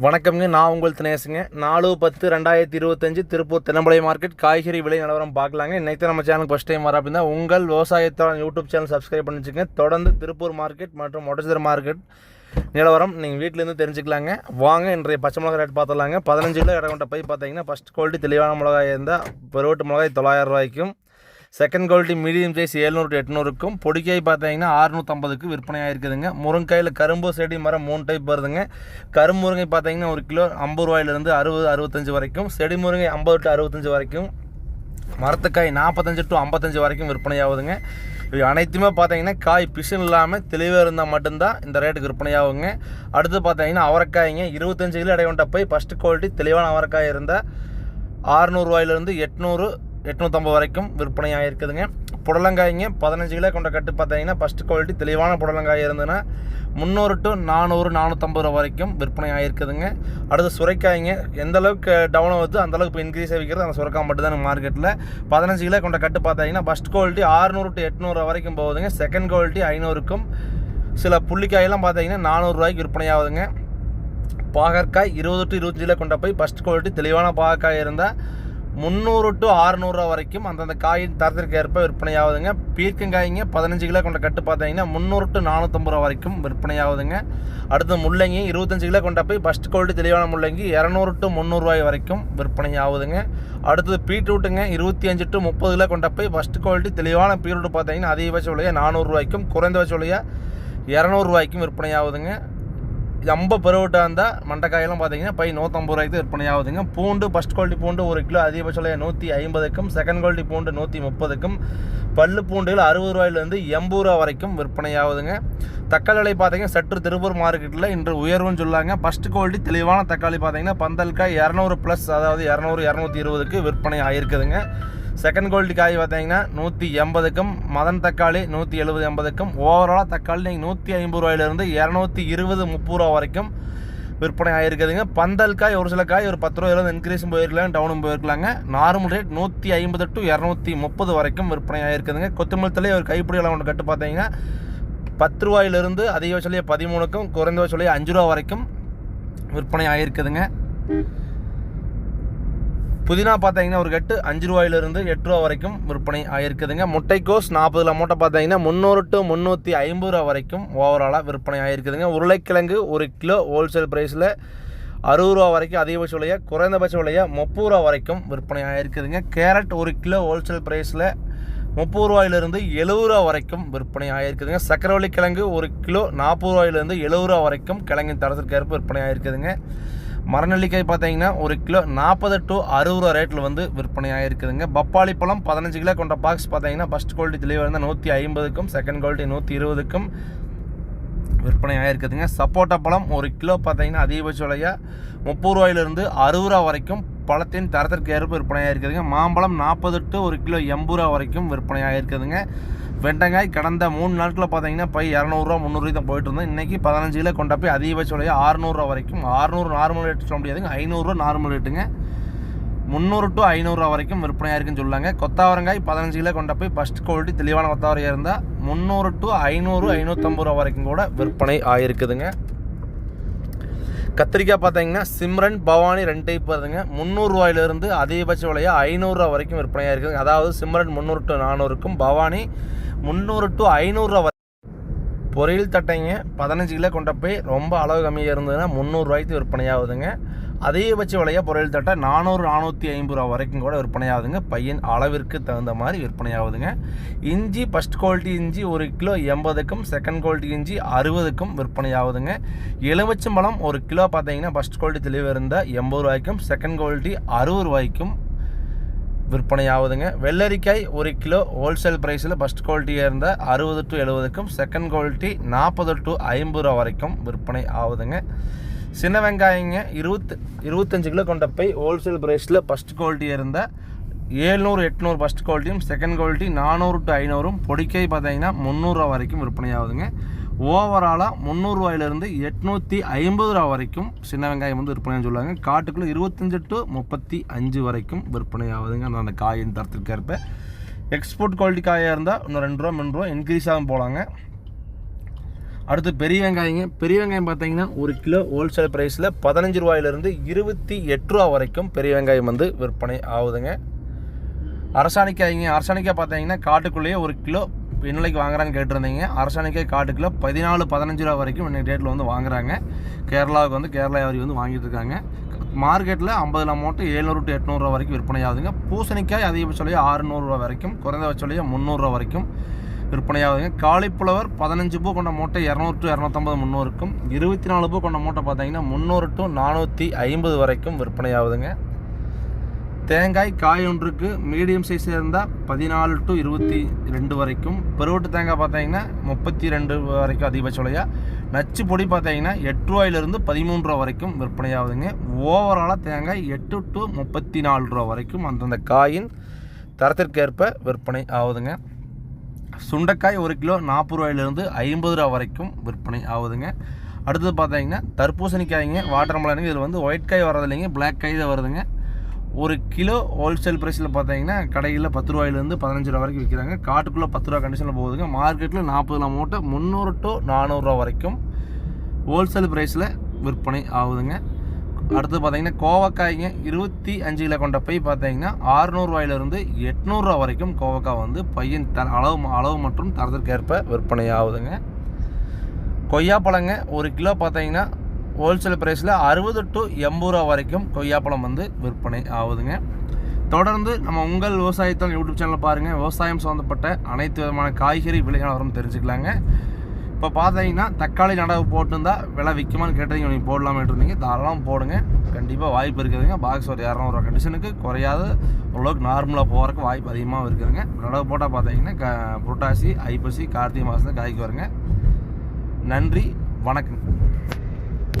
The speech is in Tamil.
வணக்கம்ங்க நான் உங்கள் தினேசுங்க. நாலு பத்து ரெண்டாயிரத்தி இருபத்தஞ்சு திருப்பூர் தென்னம்பளை மார்க்கெட் காய்கறி விலை நிலவரம் பார்க்கலாங்க. இன்னைக்கு நம்ம சேனலுக்கு ஃபஸ்ட் டைம் வர அப்படின்னா உங்கள் விவசாயத்தோட யூடியூப் சேனல் சப்ஸ்கிரைப் பண்ணி வச்சுங்க தொடர்ந்து திருப்பூர் மார்க்கெட் மற்றும் ஒட்டச்சர் மார்க்கெட் நிலவரம் நீங்கள் வீட்டிலேருந்து தெரிஞ்சுக்கலாங்க. வாங்க இன்றைய பச்சை மிளகாய் ரேட் பார்த்துடலாங்க. பதினஞ்சு கிலோ இடங்கொண்ட போய் பார்த்தீங்கன்னா ஃபஸ்ட் குவாலிட்டி தெளிவான மிளகாய் இருந்தால் பெருவட்டு மிளகாய் தொள்ளாயிரம் ரூபாய்க்கும் செகண்ட் குவாலிட்டி மீடியம் சைஸ் ஏழ்நூறு டு எட்நூறுக்கும் பொடிக்காய் பார்த்தீங்கன்னா அறுநூற்றம்பதுக்கு விற்பனையாக இருக்குதுங்க முருங்கையில் கரும்பு செடி மரம் மூணு டைப் வருதுங்க. கரும்பு முருங்கை பார்த்தீங்கன்னா ஒரு கிலோ ஐம்பது ரூபாயிலிருந்து அறுபது அறுபத்தஞ்சு வரைக்கும். செடி முருங்கை ஐம்பது டு அறுபத்தஞ்சு வரைக்கும். மரத்துக்காய் நாற்பத்தஞ்சு டு ஐம்பத்தஞ்சு வரைக்கும் விற்பனையாகுதுங்க. இது அனைத்துமே பார்த்தீங்கன்னா காய் பிசுன் இல்லாமல் தெளிவாக இருந்தால் மட்டும்தான் இந்த ரேட்டுக்கு விற்பனையாகுங்க. அடுத்து பார்த்தீங்கன்னா அவரைக்காய்ங்க இருபத்தஞ்சு கிலோ எடை போய் ஃபஸ்ட்டு குவாலிட்டி தெளிவான அவரைக்காய் இருந்தால் ஆறுநூறுவாயிலிருந்து எட்நூறு எட்நூற்றம்பது வரைக்கும் விற்பனையாக இருக்குதுங்க. புடலங்காய்ங்க பதினஞ்சு கிலோ கொண்ட கட்டு பார்த்தீங்கன்னா ஃபஸ்ட்டு குவாலிட்டி தெளிவான புடலங்காய் இருந்ததுன்னா முந்நூறு டு நானூறு நானூற்றம்பது ரூபா வரைக்கும் விற்பனை ஆகிருக்குதுங்க அடுத்து சுரைக்காய்ங்க எந்த அளவுக்கு டவுன் ஆகுது அந்த அளவுக்கு இப்போ இன்க்ரீஸ் ஆகிக்கிறது அந்த சுரக்காய் மட்டும் தான் மார்க்கெட்டில் பதினஞ்சு கிலோ கொண்ட கட்டு பார்த்தீங்கன்னா ஃபஸ்ட் குவாலிட்டி ஆறுநூறு டு எட்நூறு வரைக்கும் போகுதுங்க. செகண்ட் குவாலிட்டி ஐநூறுக்கும் சில புள்ளிக்காயெல்லாம் பார்த்தீங்கன்னா நானூறுரூவாய்க்கு விற்பனை ஆகுதுங்க பாகற்காய் இருபது டு இருபத்தஞ்சில் கொண்ட போய் ஃபஸ்ட் குவாலிட்டி தெளிவான பாகற்காய் இருந்தால் முந்நூறு டு அறநூறுவா வரைக்கும் அந்தந்த காயின் தரத்திற்கு ஏற்ப விற்பனை ஆகுதுங்க பீர்க்கங்காய்ங்க பதினஞ்சு கிலோ கொண்ட கட்டு பார்த்தீங்கன்னா முந்நூறு டு நானூற்றம்பது ரூபா வரைக்கும் விற்பனை ஆகுதுங்க அடுத்து முள்ளங்கி இருபத்தஞ்சு கிலோ கொண்ட போய் ஃபஸ்ட் குவாலிட்டி தெளிவான முள்ளங்கி இரநூறு டு முந்நூறுரூவாய் வரைக்கும் விற்பனை ஆகுதுங்க அடுத்தது பீட்ரூட்டுங்க இருபத்தி அஞ்சு டு முப்பது கிலோ கொண்ட போய் ஃபஸ்ட் குவாலிட்டி தெளிவான பீட்ரூட் பார்த்தீங்கன்னா அதிகபட்ச விலையாக நானூறுரூவாய்க்கும் குறைந்தபட்ச விலையாக இரநூறுவாய்க்கும் விற்பனை ஆகுதுங்க ரொம்ப பெருவிட்டாக இருந்தால் மண்டைக்காயெல்லாம் பார்த்தீங்கன்னா பை நூற்றம்பது ரூபாய்க்கு விற்பனை ஆகுதுங்க பூண்டு ஃபஸ்ட் குவாலிட்டி பூண்டு ஒரு கிலோ அதிகபட்ச விலையை நூற்றி ஐம்பதுக்கும் செகண்ட் குவாலிட்டி பூண்டு நூற்றி முப்பதுக்கும் பல்லு பூண்டுகள் அறுபது ரூபாயிலேருந்து எண்பது ரூபா வரைக்கும் விற்பனை ஆகுதுங்க தக்காளி விலை பார்த்தீங்கன்னா சற்று திருப்பூர் மார்க்கெட்டில் இன்று உயர்வுன்னு சொல்லாங்க. ஃபஸ்ட் குவாலிட்டி தெளிவான தக்காளி பார்த்தீங்கன்னா பந்தல்காய் இரநூறு ப்ளஸ் அதாவது இரநூறு இரநூத்தி இருபதுக்கு விற்பனை ஆகிருக்குதுங்க செகண்ட் குவாலிட்டி காய் பார்த்தீங்கன்னா நூற்றி எண்பதுக்கும் மதன் தக்காளி நூற்றி எழுபது எண்பதுக்கும் ஓவராலாக தக்காளி நீங்கள் நூற்றி ஐம்பது ரூபாயிலிருந்து இரநூத்தி இருபது முப்பது ரூபா வரைக்கும் விற்பனை ஆகிருக்குதுங்க பந்தல் காய் ஒரு சில காய் ஒரு பத்து ரூபாயிலிருந்து இன்க்ரீஸும் போயிருக்கலாம் டவுனும் போயிருக்கலாங்க. நார்மல் ரேட் நூற்றி ஐம்பது டு இரநூத்தி முப்பது வரைக்கும் விற்பனை ஆகிருக்குதுங்க கொத்தமல்லி தலை ஒரு கைப்பிடி அளவு ஒன்று கட்டு பார்த்தீங்கன்னா பத்து ரூபாயிலிருந்து அதிகபட்ச பதிமூணுக்கும் குறைந்தபட்ச விலையை அஞ்சு ரூபா வரைக்கும் விற்பனை ஆகிருக்குதுங்க புதினா பார்த்தீங்கன்னா ஒரு கட்டு அஞ்சு ரூபாயிலிருந்து எட்டு ரூபா வரைக்கும் விற்பனை ஆகிருக்குதுங்க முட்டைக்கோஸ் நாற்பதுல மூட்டை பார்த்தீங்கன்னா முந்நூறு டு முந்நூற்றி ஐம்பது ரூபா வரைக்கும் ஓவராலாக விற்பனை ஆகிருக்குதுங்க உருளைக்கிழங்கு ஒரு கிலோ ஹோல்சேல் ப்ரைஸில் அறுபது ரூபா வரைக்கும் அதிகபட்ச விலையை குறைந்தபட்ச விலையை முப்பது ரூபா வரைக்கும் விற்பனை ஆகிருக்குதுங்க கேரட் ஒரு கிலோ ஹோல்சேல் ப்ரைஸில் முப்பது ரூபாயிலிருந்து எழுபது ரூபா வரைக்கும் விற்பனை ஆகிருக்குதுங்க சக்கரவள்ளி கிழங்கு ஒரு கிலோ நாற்பது ரூபாயிலிருந்து எழுபது ரூபா வரைக்கும் கிழங்கின் தரத்திற்கேற்ப விற்பனை ஆகிருக்குதுங்க மரநெல்லிக்காய் பார்த்தீங்கன்னா ஒரு கிலோ நாற்பது டு அறுபது ரூபா ரேட்டில் வந்து விற்பனையாக இருக்குதுங்க பப்பாளி பழம் பதினஞ்சு கிலோ கொண்ட பாக்ஸ் பார்த்தீங்கன்னா ஃபஸ்ட் குவாலிட்டி தெளிவாக இருந்தால் நூற்றி ஐம்பதுக்கும் செகண்ட் குவாலிட்டி நூற்றி இருபதுக்கும் விற்பனையாக இருக்குதுங்க சப்போட்டா பழம் ஒரு கிலோ பார்த்தீங்கன்னா அதிகபட்ச விலையாக முப்பது ரூபாயிலிருந்து அறுபது ரூபா வரைக்கும் பழத்தின் தரத்திற்கு ஏற்ப விற்பனையாக இருக்குதுங்க மாம்பழம் நாற்பது டு ஒரு கிலோ எண்பது ரூபா வரைக்கும் விற்பனை இருக்குதுங்க வெண்டைக்காய் கடந்த மூணு நாட்களில் பார்த்தீங்கன்னா போய் இரநூறுவா முந்நூறுவா தான் போயிட்டு இருந்தோம் இன்றைக்கி பதினஞ்சு கிலோ கொண்ட போய் அதிகபட்ச விலையாக ஆறுநூறுவா வரைக்கும். ஆறுநூறு நார்மல் ரேட் சொல்ல முடியாதுங்க. ஐநூறுரூவா நார்மல் ரேட்டுங்க முந்நூறு டு ஐநூறுரூவா வரைக்கும் விற்பனையாக இருக்குன்னு சொல்லாங்க. கொத்தாவரங்காய் பதினஞ்சு கிலோ கொண்ட போய் ஃபஸ்ட் குவாலிட்டி தெளிவான கொத்தாவரையாக இருந்தால் முந்நூறு டு ஐநூறு ஐநூற்றம்பது ரூபா வரைக்கும் கூட விற்பனை ஆகிருக்குதுங்க கத்திரிக்காய் பார்த்தீங்கன்னா சிம்ரன் பவானி ரெண்டு டைப் வருதுங்க. முந்நூறுரூவாயிலிருந்து அதிகபட்ச விலையாக ஐநூறுரூவா வரைக்கும் விற்பனையாக இருக்குதுங்க. அதாவது சிம்ரன் முந்நூறு டு நானூறுக்கும் பவானி முந்நூறு டு ஐநூறுரூவா பொரியல் தட்டைங்க பதினஞ்சு கிலோ கொண்ட போய் ரொம்ப அளவு கம்மியாக இருந்ததுன்னா முந்நூறுரூவாய்க்கு விற்பனையாகுதுங்க. அதிகபட்ச விலையாக பொரியல் தட்டை நானூறு நானூற்றி ஐம்பது ரூபா வரைக்கும் கூட விற்பனையாகுதுங்க. பையன் அளவிற்கு தகுந்த மாதிரி விற்பனையாகுதுங்க. இஞ்சி ஃபஸ்ட் குவாலிட்டி இஞ்சி ஒரு கிலோ எண்பதுக்கும் செகண்ட் குவாலிட்டி இஞ்சி அறுபதுக்கும் விற்பனையாகுதுங்க. எலுமிச்சம்பழம் ஒரு கிலோ பார்த்தீங்கன்னா ஃபஸ்ட் குவாலிட்டி தெளிவு இருந்தால் எண்பது ரூபாய்க்கும் செகண்ட் குவாலிட்டி அறுபது ரூபாய்க்கும் விற்பனை ஆகுதுங்க வெள்ளரிக்காய் ஒரு கிலோ ஹோல்சேல் ப்ரைஸில் ஃபஸ்ட் குவாலிட்டியாக இருந்தால் அறுபது டு எழுபதுக்கும் செகண்ட் குவாலிட்டி நாற்பது டு ஐம்பது ரூபா வரைக்கும் விற்பனை ஆகுதுங்க. சின்ன வெங்காயங்க இருபத்து இருபத்தஞ்சு கிலோ கொண்ட போய் ஹோல்சேல் ப்ரைஸில் ஃபஸ்ட் குவாலிட்டியாக இருந்தால் ஏழ்நூறு எட்நூறு ஃபஸ்ட் குவாலிட்டியும் செகண்ட் குவாலிட்டி நானூறு டு ஐநூறும் பொடிக்காய் பார்த்தீங்கன்னா முந்நூறுரூவா வரைக்கும் விற்பனை ஆகுதுங்க ஓவராலாக முந்நூறுரூவாயிலிருந்து எட்நூற்றி ஐம்பது ரூபா வரைக்கும் சின்ன வெங்காயம் வந்து விற்பனைன்னு சொல்லுவாங்க. காட்டுக்குள்ளே இருபத்தஞ்சு டு முப்பத்தி அஞ்சு வரைக்கும் விற்பனை ஆகுதுங்க அந்த அந்த காயின் தரத்திற்கேற்ப எக்ஸ்போர்ட் குவாலிட்டி காயாக இருந்தால் இன்னும் ரெண்டு ரூபா மூணு ரூபா இன்க்ரீஸ் ஆகும் போகலாங்க அடுத்து பெரிய வெங்காயங்க. பெரிய வெங்காயம் பார்த்தீங்கன்னா ஒரு கிலோ ஹோல்சேல் ப்ரைஸில் பதினஞ்சு ரூபாயிலிருந்து இருபத்தி எட்டு ரூபா வரைக்கும் பெரிய வெங்காயம் வந்து விற்பனை ஆகுதுங்க. அரசாணிக்காய்ங்க. அரசாணிக்காய் பார்த்தீங்கன்னா காட்டுக்குள்ளேயே ஒரு கிலோ என்னைக்கு வாங்குறான்னு கேட்டிருந்தீங்க. அரசாணிக்காய் காட்டு கிலோ பதினாலு பதினஞ்சு ரூபா வரைக்கும் இன்றைக்கி டேட்டில் வந்து வாங்குறாங்க. கேரளாவுக்கு வந்து கேரளா வியாபாரி வந்து வாங்கிட்டு இருக்காங்க. மார்க்கெட்டில் ஐம்பதுல மூட்டை எழுநூறு டு எட்நூறுரூவா வரைக்கும் விற்பனை ஆகுதுங்க பூசணிக்காய் அதிகபட்ச விலையை ஆறுநூறுரூவா வரைக்கும் குறைந்தபட்ச விலையை முந்நூறுரூவா வரைக்கும் விற்பனையாகுதுங்க. காலிப்புலவர் பதினஞ்சு பூ கொண்ட மூட்டை இரநூறு டு இரநூத்தம்பது முந்நூறுக்கும் இருபத்தி நாலு பூ கொண்ட மூட்டை பார்த்தீங்கன்னா முந்நூறு டு நானூற்றி ஐம்பது வரைக்கும் விற்பனையாகுதுங்க. தேங்காய் காய் ஒன்றுக்கு மீடியம் சைஸ் இருந்தால் பதினாலு டு இருபத்தி ரெண்டு வரைக்கும். பெருவட்டு தேங்காய் பார்த்தீங்கன்னா முப்பத்தி ரெண்டு வரைக்கும் அதிகபட்ச விலையாக நச்சு பொடி பார்த்தீங்கன்னா எட்டு ரூபாயிலிருந்து பதிமூன்று ரூபா வரைக்கும் விற்பனையாகுதுங்க. ஓவராலாக தேங்காய் எட்டு டு முப்பத்தி நாலு ரூபா வரைக்கும் அந்தந்த காயின் தரத்திற்கேற்ப விற்பனை ஆகுதுங்க. சுண்டைக்காய் ஒரு கிலோ நாற்பது ரூபாயிலிருந்து ஐம்பது ரூபா வரைக்கும் விற்பனை ஆகுதுங்க. அடுத்தது பார்த்தீங்கன்னா தர்பூசணிக்காய்ங்க வாட்டர் மலனுங்க இதில் வந்து ஒயிட் காய் வர்றது இல்லைங்க பிளாக் காய் தான் வருதுங்க. ஒரு கிலோ ஹோல்சேல் ப்ரைஸில் பார்த்தீங்கன்னா கடையில் பத்து ரூபாயிலேருந்து பதினஞ்சு ரூபா வரைக்கும் விற்கிறாங்க. காட்டுக்குள்ளே பத்து ரூபா கண்டிஷனில் போகுதுங்க. மார்க்கெட்டில் நாற்பது மூட்டை முந்நூறு டு நானூறுரூவா வரைக்கும் ஹோல்சேல் ப்ரைஸில் விற்பனை ஆகுதுங்க. அடுத்து பார்த்தீங்கன்னா கோவக்காய்ங்க இருபத்தி அஞ்சு கிலோ கொண்ட பை பார்த்தீங்கன்னா ஆறுநூறுவாயிலிருந்து எட்நூறுரூவா வரைக்கும் கோவக்காய் வந்து பையன் த அளவு அளவு மற்றும் தரத்திற்கேற்ப விற்பனை ஆகுதுங்க. கொய்யாப்பழங்க ஒரு கிலோ பார்த்தீங்கன்னா ஹோல்சேல் ப்ரைஸில் அறுபது டு எண்பது ரூபா வரைக்கும் கொய்யாப்பழம் வந்து விற்பனை ஆகுதுங்க. தொடர்ந்து நம்ம உங்கள் விவசாயத்தால் யூடியூப் சேனலில் பாருங்கள் விவசாயம் சம்மந்தப்பட்ட அனைத்து விதமான காய்கறி விலை நிலவரம் தெரிஞ்சுக்கலாங்க. இப்போ பார்த்தீங்கன்னா தக்காளி நடவு போட்டிருந்தா விலை விற்குமான்னு கேட்டீங்க நீங்கள் போடலாமே இருந்தீங்க. தாராளம் போடுங்க. கண்டிப்பாக வாய்ப்பு இருக்குதுங்க. பாக்ஸ் ஒரு இரநூறுவா கண்டிஷனுக்கு குறையாத. ஓரளவுக்கு நார்மலாக போகிறதுக்கு வாய்ப்பு அதிகமாக இருக்குதுங்க. நடவு போட்டால் பார்த்தீங்கன்னா க புரட்டாசி ஐப்பசி கார்த்திகை மாதம் காய்க்கு வருங்க. நன்றி. வணக்கம்.